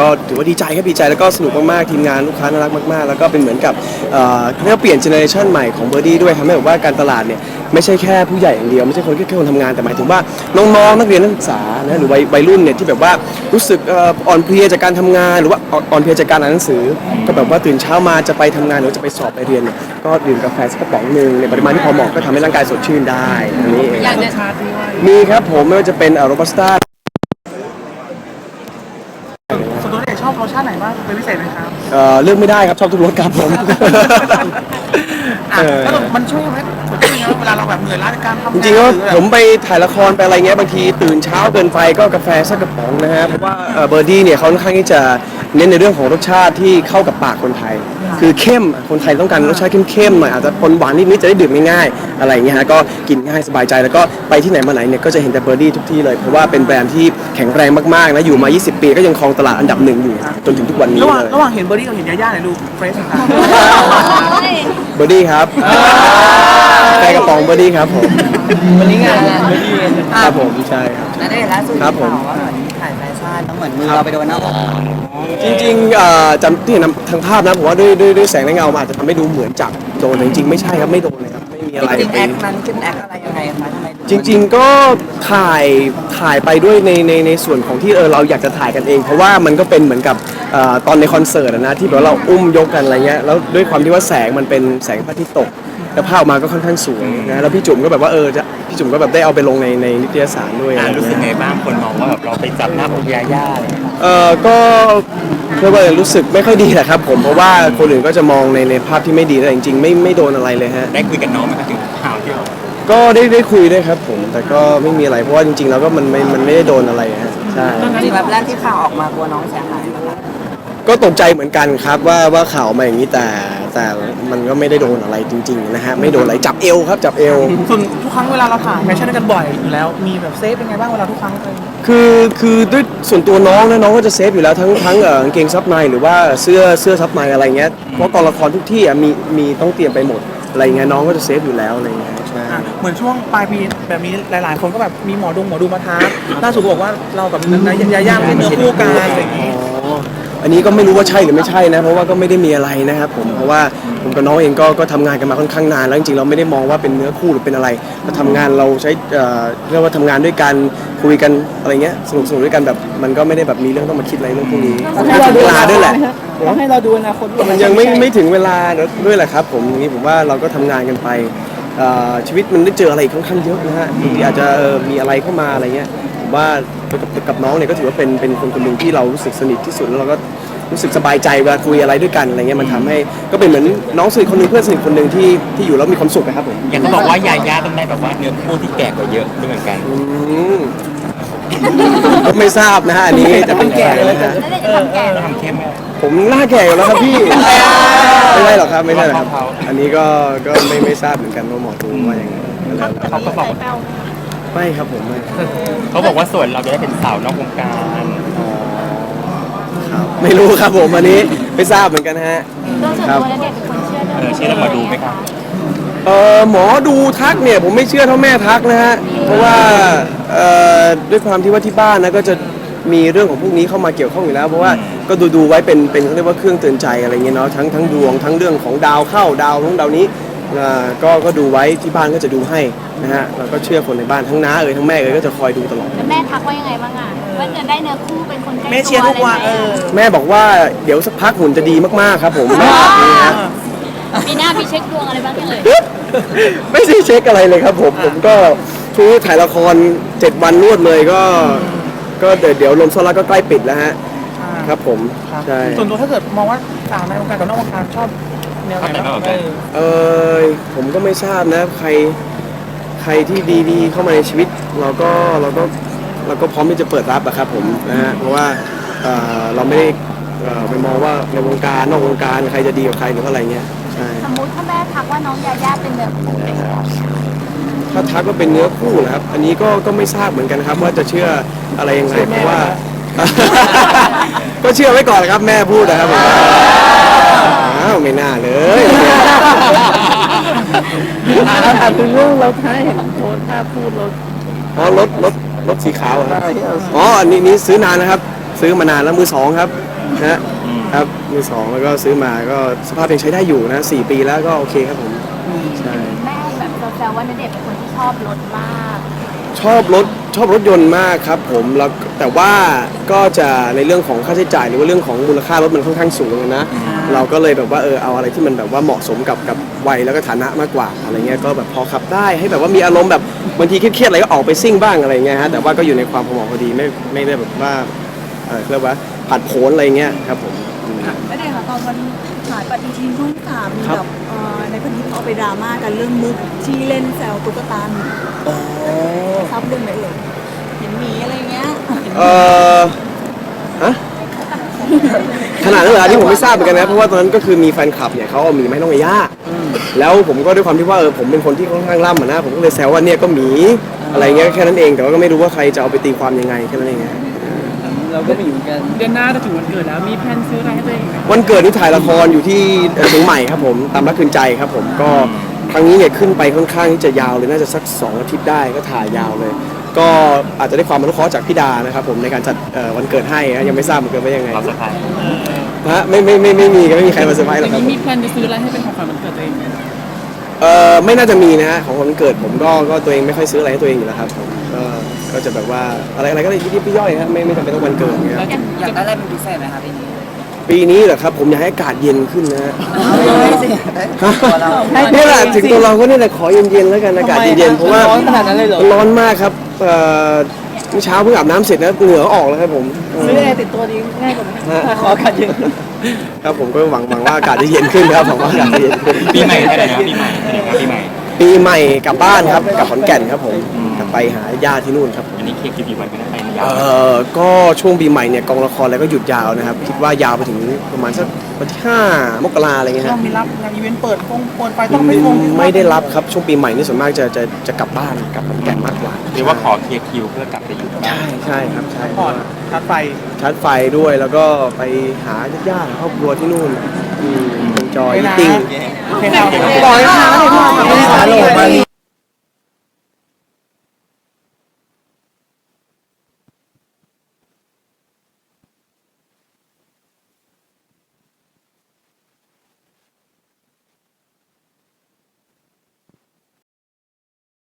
ก็ถือว่าดีใจครับดีใจแล้วก็สนุกมากๆทีมงานลูกค้าน่ารักมากๆ แล้วก็เป็นเหมือนกับเอ่อเรียกว่าเปลี่ยนเจเนอเรชันใหม่ของเบอร์ดี้ด้วยทำให้แบบว่าการตลาดเนี่ยไม่ใช่แค่ผู้ใหญ่อย่างเดียวไม่ใช่คนแค่แค่คนทำงานแต่หมายถึงว่าน้องๆนักเรียนนักศึกษานะหรือวัยวัยรุ่นเนี่ยที่แบบว่ารู้สึกเอ่ออ่อนเพลียจากการทำงาน หรือว่าอ่อนอ่อนเพลียจากการอ่านหนังสือ ก็แบบว่าตื่นเช้ามาจะไปทำงานหรือจะไปสอบไปเรียนเนี่ยก็ดื่มกาแฟสักกระป๋องหนึ่งในปริมาณที่พอเหมาะก็ทำให้ร่างกายสดชื่นได้อันนี้เองอยากจะมีครับผมไม่ว่าจะเป็นโรบัสต้า ส่วนตัวเนี่ย ชอบรสชาติไหนบ้างเป็นพิเศษไหมครับเอ่อเลือกไม่ได้ครับชอบทุกรสครับผม อะเออ แล้วมันช่วยทำให้สดชื่นนะเวลาเราแบบเหนื่อยล้าจากการทำงานจริงๆก็หอแบบผมไปถ่ายละครไปอะไรเงี้ยบางทีตื่นเช้าเกินไปก็กาแฟสักกระป๋องนะฮะเพราะว่าเบอร์ดี้เนี่ยเขาค่อนข้างที่จะ เน้นในเรื่องของรสชาติที่เข้ากับปากคนไทย คือเข้มคนไทยต้องการรสชาติเข้มๆหน่อยอาจจะปนหวานนิดๆจะได้ดื่มง่ายๆอะไรอย่างเงี้ยฮะก็กินง่ายสบายใจแล้วก็ไปที่ไหนมาไหนเนี่ยก็จะเห็นแต่เบอร์ดี้ทุกที่เลยเพราะว่าเป็นแบรนด์ที่แข็งแรงมากๆนะอยู่มา 20 ปีก็ยังครองตลาดอันดับหนึ่งอยู่ จนถึงทุกวันนี้ระหว่างเลย ระหว่างเห็นเบอร์ดี้กับเห็นยาย่าเนี่ยดูเฟรชครับเบอร์ดี้ครับแกกระป๋องเบอร์ดี้ครับผมวันนี้งานครับผมใช่ครับนั่นได้ล่าสุดครับผม ข่าวว่าเหมือนถ่ายแฟชั่นแล้วเหมือนมือเราไปโดนหน้าอกจริงๆเอ่อจำที่เห็นทางภาพนะผมว่าด้วยด้วยด้วยแสงและเงามันอาจจะทำให้ดูเหมือนจับโดนแต่จริงๆไม่ใช่ครับไม่โดนเลยครับไม่มีอะไร จริงๆไปแอคนั้นขึ้นแอคอะไรยังไงคะทำไมถึจริงๆก็ถ่ายถ่ายไปด้วยในในในส่วนของที่เออเราอยากจะถ่ายกันเอง เพราะว่ามันก็เป็นเหมือนกับเอ่อตอนในคอนเสิร์ตอะนะที่แบบว่าเราอุ้มยกกันอะไรเงี้ยแล้วด้วยความที่ว่าแสงมันเป็นแสงพระอาทิตย์ตกแล้วภาพออกมาก็ค่อนข้างสวยนะแล้วพี่จุ๋มก็แบบว่าเออจะ พี่จุ๋มก็แบบได้เอาไปลงในในนิตยสารด้วยอ่าอะไรรู้สึกเงี้ยไงบ้างคนมองว่าแบบเราไปจับหน้าอกยาย่าอะไรอย่างเลยเออก็เรียกว่ารู้สึกไม่ค่อยดีแหละครับ ผมเพราะว่าคนอื่นก็จะมองในในภาพที่ไม่ดีแต่จริงๆ ไม่ไม่โดนอะไรเลยฮะ ได้คุยกับน้องไหมครับถึงข่าวที่ออกก็ได้ได้คุยด้วยครับ ผมแต่ก็ไม่มีอะไรเพราะว่าจริงๆแล้วก็มันไม่มันไม่ได้โดนอะไรฮะใช่จริงๆแบบแรกที่ข่าวออกมากลัวน้องเสียหายนะคะ ก็ตกใจเหมือนกันครับว่าว่าข่าวมาอย่างนี้แต่แต่มันก็ไม่ได้โดนอะไรจริงๆนะฮะไม่โดนอะไรจับเอวครับจับเอว ส่วนทุกครั้งเวลาเราถ่ายแฟชั่นด้วยกันบ่อยอยู่แล้ว มีแบบเซฟเป็นไงบ้างเวลาทุกครั้งเลยคือคือด้วยส่วนตัวน้องนะน้องก็จะเซฟอยู่แล้วทั้งทั้งเอ่อกางเกงซับในหรือว่าเสื้อเสื้อซับในอะไรเงี้ยเพราะกองละครทุกที่อะมีมีต้องเตรียมไปหมดอะไรเงี้ยน้องก็จะเซฟอยู่แล้วอะไรเงี้ยใช่อะเหมือนช่วงปลายปีแบบนี้หลาย ๆ คนก็แบบมีหมอดงหมอดูมาทักล่าสุดบอกว่าเรากับนายยาย่าไม่ได้เนื้อคู่กันอะไรอย่างงี้ อ๋ออันนี้ก็ไม่รู้ว่าใช่หรือไม่ใช่นะ เพราะว่าก็ไม่ได้มีอะไรนะครับผมเพราะว่าผมกับน้องเองก็ก็ทำงานกันมาค่อนข้างนานแล้วจริงๆเราไม่ได้มองว่าเป็นเนื้อคู่หรือเป็นอะไรเราทำงานเราใช้เอ่อเรียกว่าทำงานด้วยกันคุยกันอะไรเงี้ยสนุกสนุกด้วยกันแบบมันก็ไม่ได้แบบมีเรื่องต้องมาคิดอะไรเรื่องพวกนี้ไม่ถึงเวลาด้วยแหละ ต้องให้เราดูอนาคตด้วยมันยังไม่ไม่ถึงเวลาด้วยแหละครับผมอย่างนี้ผมว่าเราก็ทำงานกันไปเอ่อชีวิตมันได้เจออะไรค่อนข้างเยอะนะฮะบางทีอาจจะเอ่อมีอะไรเข้ามาอะไรเงี้ยผม ว่ากับกับน้องเนี่ยก็ถือว่าเป็นเป็นคนคนหนึ่งที่เรารู้สึกสนิทที่สุดแล้วเราก็รู้สึกสบายใจเวลาคุยอะไรด้วยกันอะไรเงี้ยมันทำให้ก็เป็นเหมือนน้องสนิทคนหนึ่งเพื่อนสนิทคนหนึ่งที่ที่อยู่แล้วมีความสุขนะครับผมอย่างเขาบอกว่ายาย่าต้องได้แบบว่าเนื้อคู่ที่แก่กว่าเยอะด้วยเหมือนกัน อืมก็ไม่ทราบนะฮะอันนี้จะเป็นแก่เลยนะฮะทำเข้มไหม ผมหน้าแก่อยู่แล้วครับพี่ ไม่ใช่หรอกครับไม่ใช่หรอกครับ อันนี้ก็ก็ไม่ไม่ทราบเหมือนกันว่าหมอดูว่าอย่างไงเขาก็บอกไม่ค รับผมไม่เขาบอกว่าส่วนเราจะได้เป็นสาวนอกวงการครับไม่รู้ครับผมอันนี้ไม่ทราบเหมือนกันฮะ โดยส่วนตัวแล้วเด็กเป็นคนเชื่อเรื่องเออเชื่อแล้วหมอดูไหมครับ เออหมอดูทักเนี่ยผมไม่เชื่อเท่าแม่ทักนะฮะ เพราะว่าเอ่อด้วยความที่ว่าที่บ้านนะก็จะมีเรื่องของพวกนี้เข้ามาเกี่ยวข้องอยู่แล้ว เพราะว่าก็ดูดูๆไว้เป็นเป็นเขาเรียกว่าเครื่องเตือนใจอะไรเงี้ยเนาะทั้งทั้งดวงทั้งเรื่องของดาวเข้าดาวนู้นดาวนี้อ่าก็ก็ดูไว้ที่บ้านก็จะดูให้ นะฮะแล้วก็เชื่อคนในบ้านทั้งน้าเอ่ยทั้งแม่เอ่ยก็จะคอยดูตลอด แล้วแม่ทักว่ายังไงบ้างอะว่าจะได้เนื้อคู่เป็นคนใกล้ตัวแม่เชียร์ทุกวันเออแม่บอกว่าเดี๋ยวสักพักหุ่นจะดีมากๆครับผมนี่ฮะ ปีหน้ามีเช็คดวงอะไรบ้างยังเลยไม่ได้เช็คอะไรเลยครับผมผมก็ทุกถ่ายละคร7วันรวดเลยก็ ก็เดี๋ยวเดี๋ยวลมโซล่าก็ใกล้ปิดแล้วฮะครับผมใช่ส่วนตัวถ้าเกิดมองว่าสาวในวงการกับนอกวงการชอบแนวไหนบ้างเออเออผมก็ไม่ทราบนะใคร ใครที่ดีๆเข้ามาในชีวิต เราก็เราก็เราก็พร้อมที่จะเปิดรับอะครับผมนะฮะเพราะว่าเอ่อเราไม่ได้เอ่อไปมองว่าในวงการนอกวงการใครจะดีกว่าใครหรืออะไรเงี้ยใช่สมมติถ้าแม่ทักว่าน้องยาย่าเป็นเนื้อคู่ถ้าทักว่าเป็นเนื้อคู่นะครับ อันนี้ก็ก็ไม่ทราบเหมือนกันครับ ว่าจะเชื่ออะไรยังไงเพราะว่า ก็เชื่อไว้ก่อนครับแม่พูดนะครับผมอ้าวไม่น่าเลย แล้วถามถึงเรื่องเราท้ายเห็นโพสท่าพูดรถอ๋อรถรถรถสีขาวเหรอครับอ๋ออันนี้นี้ซื้อนานนะครับซซื้อมานานแล้วมือสองครับนะฮะครับมือสองแล้วก็ซื้อมาก็สภาพยังใช้ได้อยู่นะสี่ปีแล้วก็โอเคครับผมใช่ แม่แบบแซวๆว่าณเดชน์เป็นคนที่ชอบรถมาก ชอบรถชอบรถยนต์มากครับผมแล้วแต่ว่าก็จะในเรื่องของค่าใช้จ่ายหรือว่าเรื่องของมูลค่ารถมันค่อนข้างสูงนะ เราก็เลยแบบว่าเออเอาอะไรที่มันแบบว่าเหมาะสมกับกับวัยแล้วก็ฐานะมากกว่าอะไรเงี้ยก็แบบพอขับได้ให้แบบว่ามีอารมณ์แบบบางทีเครียดๆอะไรก็ออกไปซิ่งบ้างอะไรเงี้ยฮะแต่ว่าก็อยู่ในความพอเหมาะพอดีไม่ไม่ได้แบบว่าเออเรียกว่าผัดโผนอะไรเงี้ยครับผมอืมไม่ได้ค่ะตอนวันถ่ายปฏิทินช่องสามมีครับ แบบเอ่อ ในพันทิปเอาไปดราม่ากันเรื่องมุกที่เล่นแซวตุ๊กตาหมีทราบเรื่องไหมเอ่ยเห็นหมีอะไรเงี้ยเออฮะขนาดนั้นเหรออันนี้ผมไม่ทราบเหมือนกันนะเพราะว่าตอนนั้นก็คือมีแฟนคลับเนี่ยเขาเอาหมีมาให้น้องเอย่าแล้วผมก็ด้วยความที่ว่าเออผมเป็นคนที่ค่อนข้างล่ำอะนะผมก็เลยแซวว่าเนี่ยก็หมีอะไรเงี้ยแค่นั้นเองแต่ว่าก็ไม่รู้ว่าใครจะเอาไปตีความยังไงแค่นั้นเองฮะ เราก็มีเหมือนกันเดือนหน้าจะถึงวันเกิดแล้วมีแพลนซื้ออะไรให้ตัวเองไหมวันเกิดนี่ถ่ายละครอยู่ที่เอ่อเชียงใหม่ครับผมตามรักคืนใจครับผมก็ครั้งนี้เนี่ยขึ้นไปค่อนข้างที่จะยาวเลยน่าจะสัก2อาทิตย์ได้ก็ถ่ายยาวเลย ก็อาจจะได้ความอนุเคราะห์จากพี่ดานะครับผมในการจัดเอ่อวันเกิดให้นะยังไม่ทราบเหมือนกันว่ายังไงเราสะพายฮะไม่ไม่ไม่ไม่มีไม่มีใครมาเซอร์ไพรส์หรอกครับมีแพลนจะซื้ออะไรให้เป็นของขวัญวันเกิดตัวเองไหมเออไม่น่าจะมีนะฮะของวันเกิดผมก็ก็ตัวเองไม่ค่อยซื้ออะไรให้ตัวเองอยู่แล้วครับผม ก็ก็จะแบบว่าอะไรอะไรก็ได้ยิบๆย่อยๆฮะไม่ไม่จำเป็นต้องวันเกิดเนี่ยครับอยากได้อะไรเป็นพิเศษไหมคะปีนี้ปีนี้เหรอครับผมอยากให้อากาศเย็นขึ้นนะฮะไม่สิตัวเรานี่แหละถึงตัวเราก็นี่แหละขอเย็นๆแล้วกันอากาศเย็นๆเพราะว่าร้อนขนาดนั้นเลยเหรอมันร้อนมากครับเอ่อเมื่อเช้าเพิ่งอาบน้ำเสร็จนะเหงื่อออกแล้วครับผมซื้อแอร์ติดตัวดีง่ายกว่าไหมฮะขอกันยิงครับผมก็หวังหวังว่าอากาศจะเย็นขึ้นครับหวังว่าอากาศจะเย็นขึ้นปีใหม่เท่าไหร่นะปีใหม่เท่าไหร่นะปีใหม่ปีใหม่กลับบ้านครับกลับขอนแก่นครับผมกลับ ไปหาญาติที่นู่นครับ อันนี้เคลียร์กี่วันไม่ได้ไปยาเอ่วอก็ช่วงปีใหม่เนี่ยกองละครอะไรก็หยุดยาวนะครับ คิดว่ายาวไปถึงประมาณสักวันที่5มกราอะไรเงี้ยต้อฮะงมีรับงานอีเวนต์เปิดฟงเปิดไฟต้องไปฟงไม่ได้รับครับช่วงปีใหม่นี่ส่วนมากจะจะจะกลับบ้านกลับขอนแก่นมากกว่าหรือว่าขอเคลียร์คิวเพื่อกลับไปอยู่บ้านใช่ใช่ครับใช่ก่อนชาร์จไฟชาร์จไฟด้วยแล้วก็ไปหาญาติๆครอบครัวที่นู่นอืมจอยไปนะติ้ง โอเคครับ บอกเลยนะฮัลโหลมา